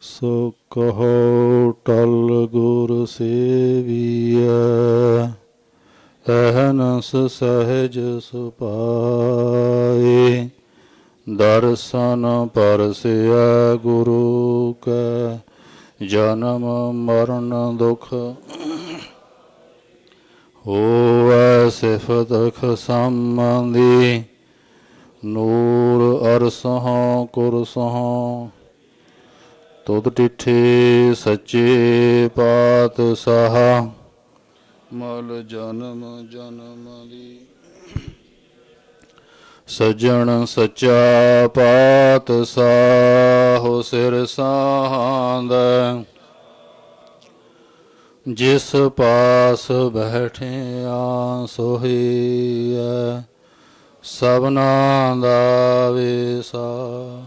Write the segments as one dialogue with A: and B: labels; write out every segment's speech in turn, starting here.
A: ਸੋ ਕਹੋ, ਟਲ ਗੁਰ ਸੇਵੀਐ। ਅਹਨਸ ਸਹਿਜ ਸੁਪਾਏ। ਦਰਸ਼ਨ ਪਰਸਿਆ ਗੁਰੂ ਕੈ। ਜਨਮ ਮਰਨ ਦੁਖ ਹੋਵੈ ਸਿਫਤ ਸੰਬੰਧੀ। ਨੂਰ ਅਰਸਹਾਂ, ਕੁਰਸਹਾਂ ਤੁਧ ਟਿਠੇ ਸੱਚੇ ਪਾਤਸ਼ਾਹ, ਮਲ ਜਨਮ ਜਨਮ ਦੀ ਸਜਣ ਸੱਚਾ ਪਾਤਸ਼ਾਹ ਸਿਰ ਸਾਹੰਦ ਜਿਸ ਪਾਸ ਬੈਠਿਆ ਸੋਹੀਐ ਸਭਨਾ ਦਾ ਵੇਸਾ।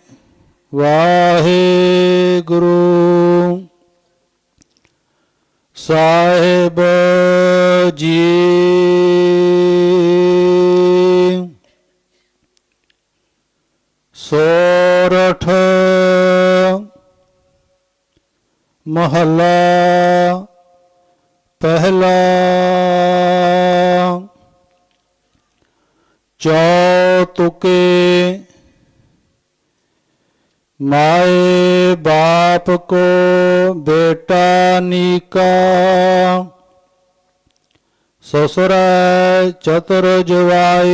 A: ਵਾਹਿਗੁਰੂ ਸਾਹਿਬ ਜੀ ਸੋਰਠ ਮਹੱਲਾ ਪਹਿਲਾ ਚੌਤੁਕੇ ਮਾਏ ਬਾਪ ਕੋ ਬੇਟਾ ਨੀਕਾ। ਸਸੁਰ ਚਤੁਰ ਜਵਾਈ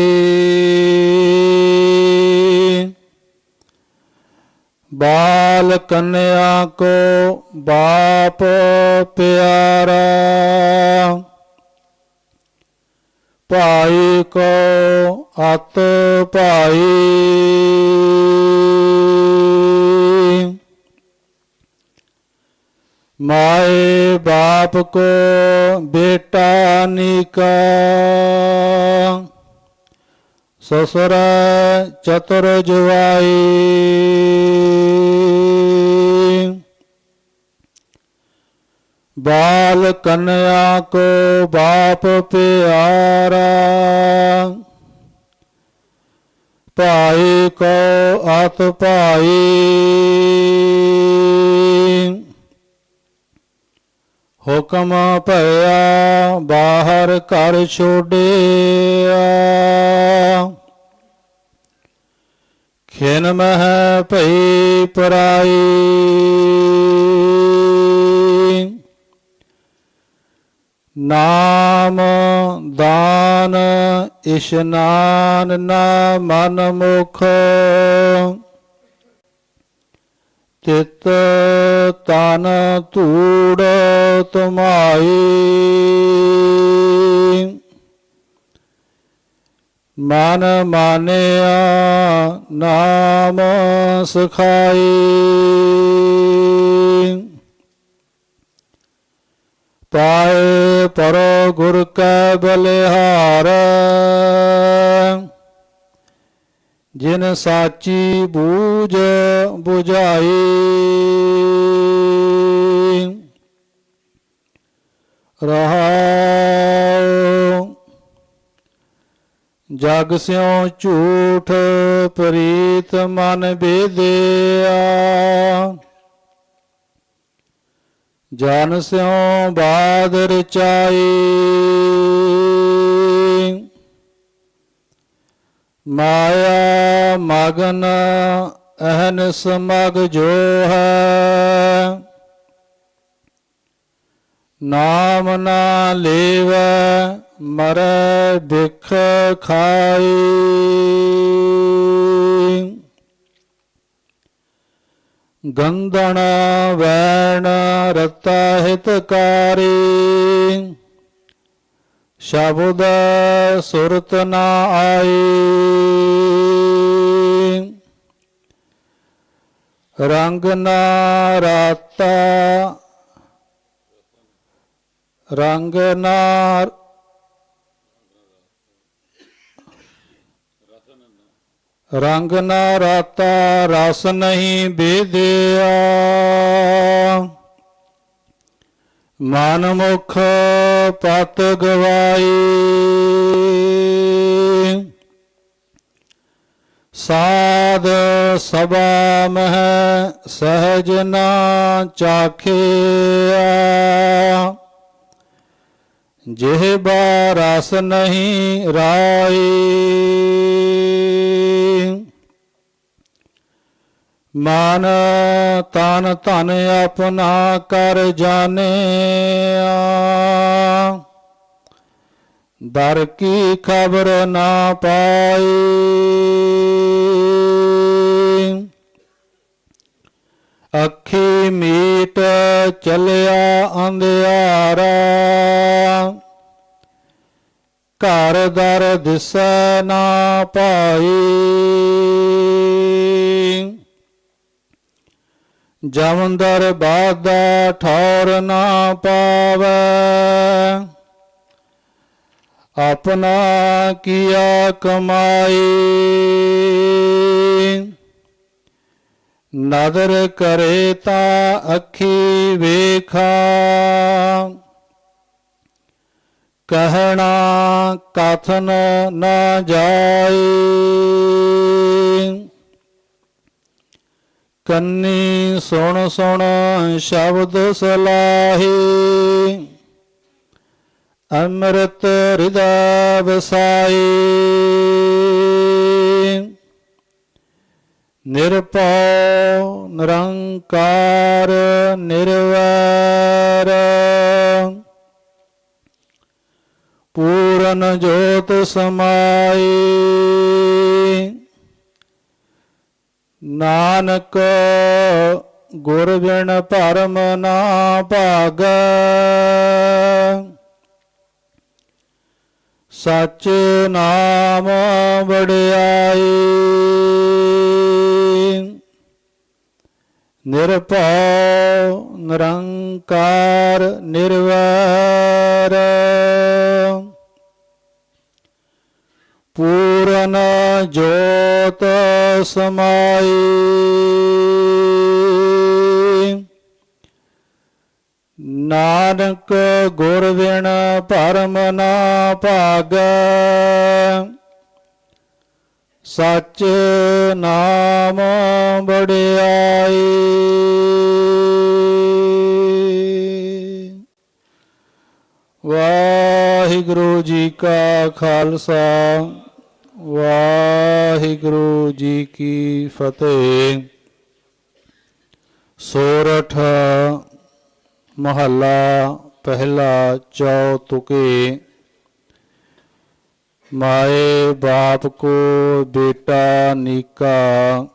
A: ਬਾਲ ਕਨਿਆ ਕੋ ਬਾਪ ਪਿਆਰਾ। ਭਾਈ ਕੋ ਅਤ ਭਾਈ। ਮਾਏ ਬਾਪ ਕੋ ਬੇਟਾ ਨਿਕਾ। ਸਸੁਰ ਚਤੁਰ ਜਵਾਈ ਬਾਲ ਕਨਿਆ ਕੋ ਬਾਪ ਪਿਆਰਾ। ਭਾਈ ਕੋ ਅਤ ਭਾਈ। ਹੁਕਮ ਭਇਆ ਬਾਹਰ ਘਰ ਛੋੜਿਆ। ਖਿਨ ਮਹਿ ਭਈ ਪਰਾਈ। ਨਾਮ ਦਾਨ, ਇਸ਼ਨਾਨ ਨਾ ਮਨ ਮੁਖ। ਤਿਤ ਤਨ ਧੂੜ ਤੁਮਾਈ। ਮਨ ਮਾਨਿਆ ਨਾਮ ਸਖਾਈ। ਪਾਏ ਪਰੋ ਗੁਰ ਕੈ ਬਲਿਹਾਰ। ਜਿਨ ਸਾਚੀ ਬੂਝ 부ਝਾਈ ਰਹਾਉ, ਜਗ ਸਿਉ ਝੂਠ ਪ੍ਰੀਤ ਮਨ ਬੇਦਿਆ। ਜਨ ਸਿਉ ਬਾਦ ਰਚਾਈ ਮਾਇਆ ਮਗਨ ਅਹਨ ਸਮਗ ਜੋ ਹੈ। ਨਾਮ ਨਾ ਲੇਵੈ, ਮਰੈ ਭਿਖ ਖਾਈ। ਗੰਧਣ ਵੈਣ ਰਤਾ ਹਿਤਕਾਰੀ ਸ਼ਬਦ ਸੁਰਤ ਨਾ ਆਈ। ਰੰਗ ਨਾ ਰਾਤਾ ਰੰਗ ਨਾ ਰੰਗ ਨਾ ਰਾਤਾ ਰਸ ਨਹੀਂ ਬੇਦਿਆ ਮਨ ਮੁਖ ਪਤ ਗਵਾਈ। ਸਾਧ ਸਭਾ ਮਹਿ ਸਹਜ ਨਾ ਚਾਖਿਆ। ਜਿਹ ਰਸ ਨਹੀਂ ਰਾਈ ਮਨ ਤਨ ਧਨ ਆਪਣਾ ਕਰ ਜਾਣਿਆ। ਦਰ ਕੀ ਖਬਰ ਨਾ ਪਾਈ ਅੱਖੀ ਮੀਟ ਚਲਿਆ ਅੰਧਿਆਰਾ। ਘਰ ਦਰ ਦਿਸੈ ਨਾ ਪਾਈ ਜਮੰਦਰ ਬਾਦਾ ਠੌਰ ਨਾ ਪਾਵੈ। ਆਪਣਾ ਕੀਆ ਕਮਾਈ। ਨਦਰ ਕਰੇ ਤਾ ਅੱਖੀ ਵੇਖਾ। ਕਹਿਣਾ ਕਥਨ ਨਾ ਜਾਏ। ਕੰਨੀ ਸੁਣ ਸੁਣ ਸ਼ਬਦ ਸਲਾਹੀ। ਅੰਮ੍ਰਿਤ ਹਿਰਦੈ ਵਸਾਈ ਨਿਰਭਉ ਨਿਰੰਕਾਰ ਨਿਰਵੈਰ। ਪੂਰਨ ਜੋਤ ਸਮਾਈ। ਨਾਨਕ ਗੁਰ ਬਿਨ ਭਰਮ ਨਾ ਭਾਗੈ। ਸਚ ਨਾਮ ਵਡਿਆਈ। ਨਿਰਭਉ ਨਿਰੰਕਾਰ ਨਿਰਵੈਰ। ਪੂਰਨ ਜੋਤ ਸਮਾਈ। ਨਾਨਕ ਗੁਰ ਬਿਨ ਭਰਮ ਨਾ ਭਾਗੈ। ਸਚ ਨਾਮ ਵਡਿਆਈ। ਵਾਹਿਗੁਰੂ ਜੀ ਕਾ ਖਾਲਸਾ, ਵਾਹਿਗੁਰੂ ਜੀ ਕੀ ਫਤਿਹ। ਸੋਰਠ ਮਹੱਲਾ ਪਹਿਲਾ ਚੌ ਤੁਕੇ ਮਾਏ ਬਾਪ ਕੋ ਬੇਟਾ ਨੀਕਾ,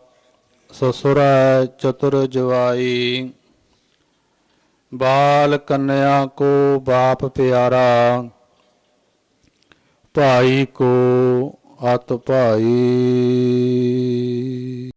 A: ਸਸੁਰਾ ਚਤੁਰ ਜਵਾਈ। ਬਾਲ ਕੰਨਿਆ ਕੋ ਬਾਪ ਪਿਆਰਾ, ਭਾਈ ਕੋ ਅਤ ਭਾਈ।